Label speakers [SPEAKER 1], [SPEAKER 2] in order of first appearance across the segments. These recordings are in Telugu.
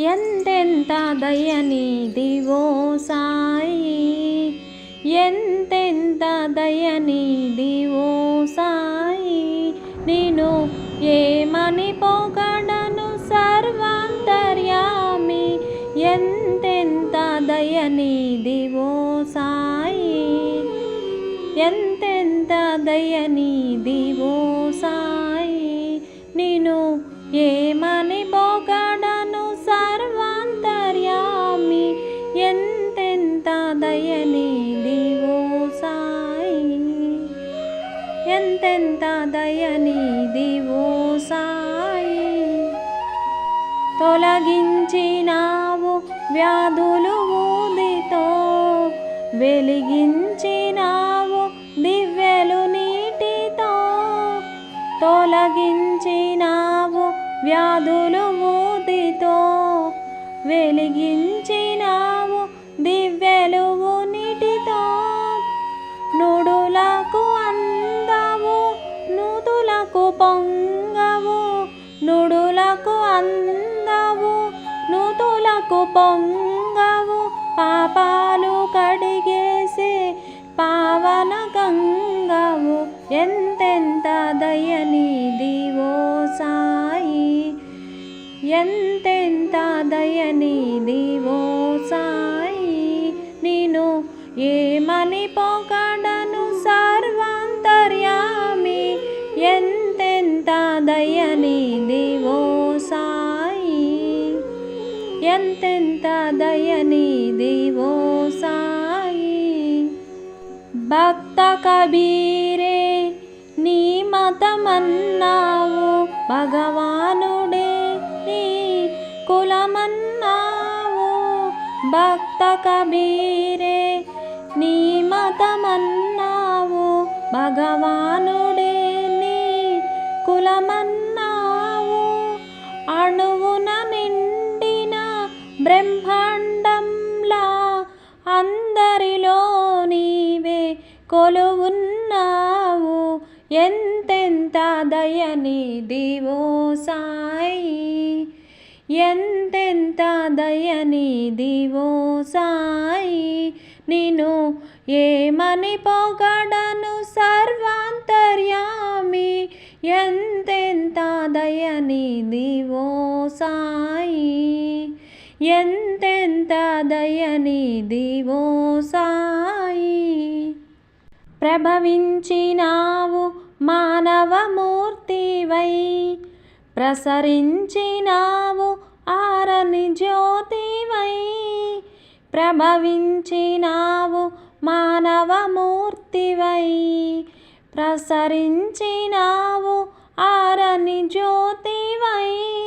[SPEAKER 1] ఎంతెంత దయనిదివో సాయి ఎంతెంత దయనిదివో సాయి నేను ఏమని పోగడను సర్వాంతర్యామి? ఎంతెంత దయనిదివో సాయి ఎంతెంత దయనిదివో సాయి నేను ఏ తొలగించినావు వ్యాధులు ఊదితో. వెలిగించినావు దివ్యలు నీటితో. తొలగించినావు వ్యాధులు ఊదితో. వెలిగించి నుదులకు పొంగవు పాపాలు కడిగేసే పావన గంగవు. ఎంతెంత దయనిదివో సాయి? ఎంతెంత దయనిదివో సాయి? నేను ఏమని పొగడను సర్వాంతర్యామి? ఎంతెంత దయనిది ఎంతెంత దయనీదివో సాయి. భక్త కబీరే నీ మతమన్నావు. భగవానుడే నీ కులమన్నావు. భక్త కబీరే నీ మతమన్నావు. భగవానుడే నీ కులమన్నా కొలువున్నావు ఎంతెంత దయని దివో సాయి. ఎంతెంత దయని దివో సాయి. నేను ఏమని పొగడను సర్వాంతర్యామి. ఎంతెంత దయని దివో సాయి. ఎంతెంత దయని దివో ప్రభవించినావు మానవమూర్తివై. ప్రసరించినావు ఆరని జ్యోతివై. ప్రభవించినావు మానవమూర్తివై. ప్రసరించినావు ఆరని జ్యోతివై.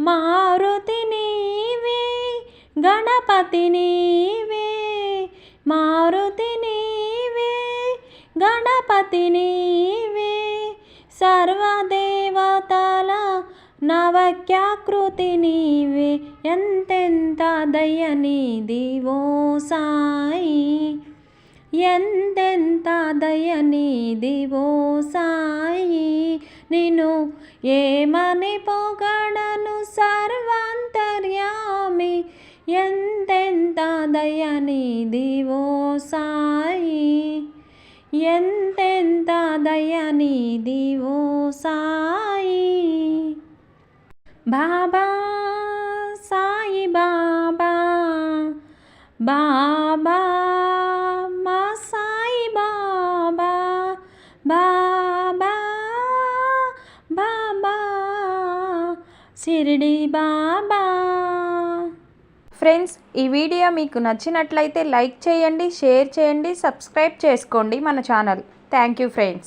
[SPEAKER 1] మారుతి నీవే గణపతి నీవే. మారుతి గణపతి నీవే సర్వదేవతల నవక్యాకృతి నీవే. ఎంతెంత దయనీదివో సాయి. ఎంతెంత దయనీదివో సాయి. నేను ఏమని పొగడను సర్వాంతర్యామి? ఎంతెంత దయనీదివో సాయి. ఎంతెంత దయనిది ఓ సాయి? బాబా సాయి బాబా బాబా మా సాయి బాబా బాబా బాబా షిరిడి బాబా
[SPEAKER 2] ఫ్రెండ్స్ ఈ వీడియో మీకు నచ్చినట్లయితే లైక్ చేయండి షేర్ చేయండి సబ్స్క్రైబ్ చేసుకోండి మన ఛానల్. Thank you friends